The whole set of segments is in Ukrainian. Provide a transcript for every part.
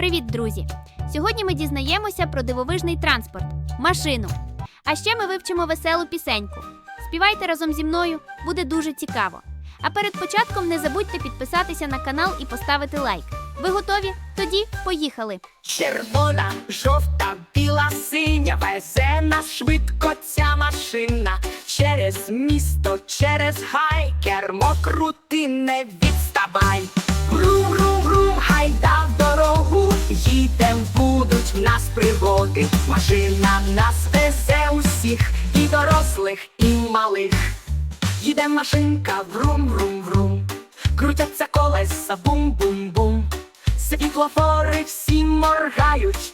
Привіт, друзі! Сьогодні ми дізнаємося про дивовижний транспорт машину. А ще ми вивчимо веселу пісеньку. Співайте разом зі мною, буде дуже цікаво. А перед початком не забудьте підписатися на канал і поставити лайк. Ви готові? Тоді поїхали! Червона, жовта, біла, синя, везе нас швидко ця машина. Через місто, через гай, кермо крути, не відставай. Грум, грум, грум, гайда їдем, будуть в нас пригоди. Машина нас везе усіх, і дорослих, і малих. Їде машинка, врум, врум, врум, крутяться колеса, бум-бум-бум. Світлофори всі моргають,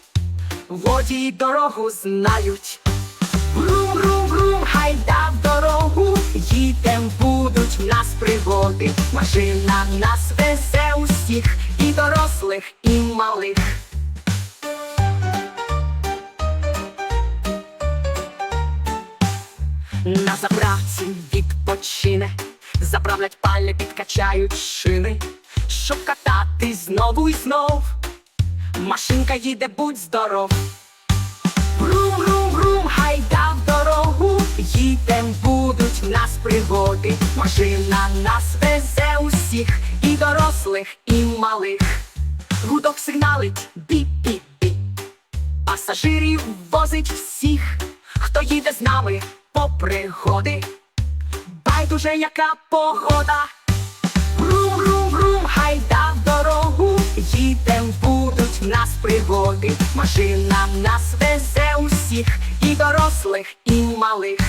водії дорогу знають. Грум, гайда в дорогу, їдем, будуть в нас пригоди. Машина нас везе усіх, і дорослих, і малих. На заправці відпочине, заправлять палі, підкачають шини, щоб кататись знову і знов. Машинка їде, будь здоров. Грум, гайда в дорогу, їдем, будуть нас пригоди. Машина нас везе усіх, і дорослих, і малих. Гудок сигналить біп-біп-біп. Пасажирів возить всіх, хто їде з нами по пригоди. Байдуже, яка погода. Грум, грум, грум, гайда в дорогу, їдем, будуть в нас пригоди. Машина нас везе усіх, і дорослих, і малих.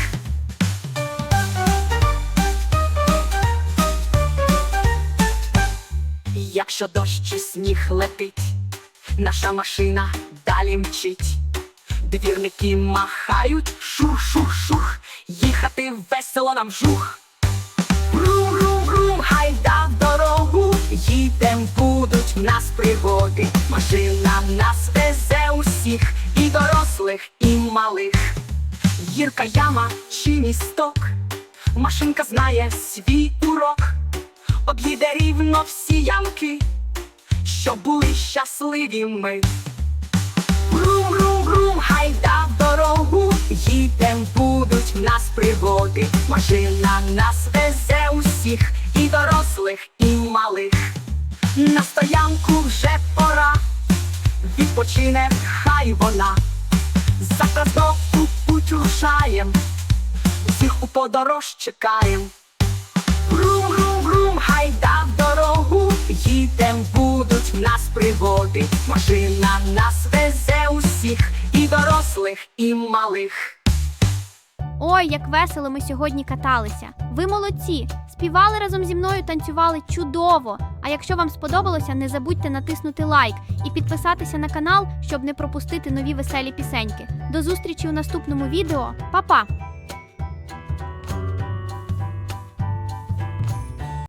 Якщо дощ чи сніг летить, наша машина далі мчить. Двірники махають шух-шух-шух, їхати весело нам вжух. Брум-брум-брум, гайда в дорогу, їдем, будуть в нас пригоди. Машина нас везе усіх, і дорослих, і малих. Гірка яма чи місток, машинка знає свій урок, об'їде рівно всі ямки, щоб були щасливі ми. Брум, брум, брум, гайда в дорогу, їдем, будуть в нас пригоди. Машина нас везе усіх, і дорослих, і малих. На стоянку вже пора, відпочине хай вона. Завтра знов путь рушаєм, всіх у подорож чекаєм. Грум, грум, грум, гайда в дорогу, їдем, будуть в нас пригоди. Машина нас усіх, дорослих, і малих. Ой, як весело ми сьогодні каталися! Ви молодці! Співали разом зі мною, танцювали чудово! А якщо вам сподобалося, не забудьте натиснути лайк і підписатися на канал, щоб не пропустити нові веселі пісеньки. До зустрічі у наступному відео. Па-па!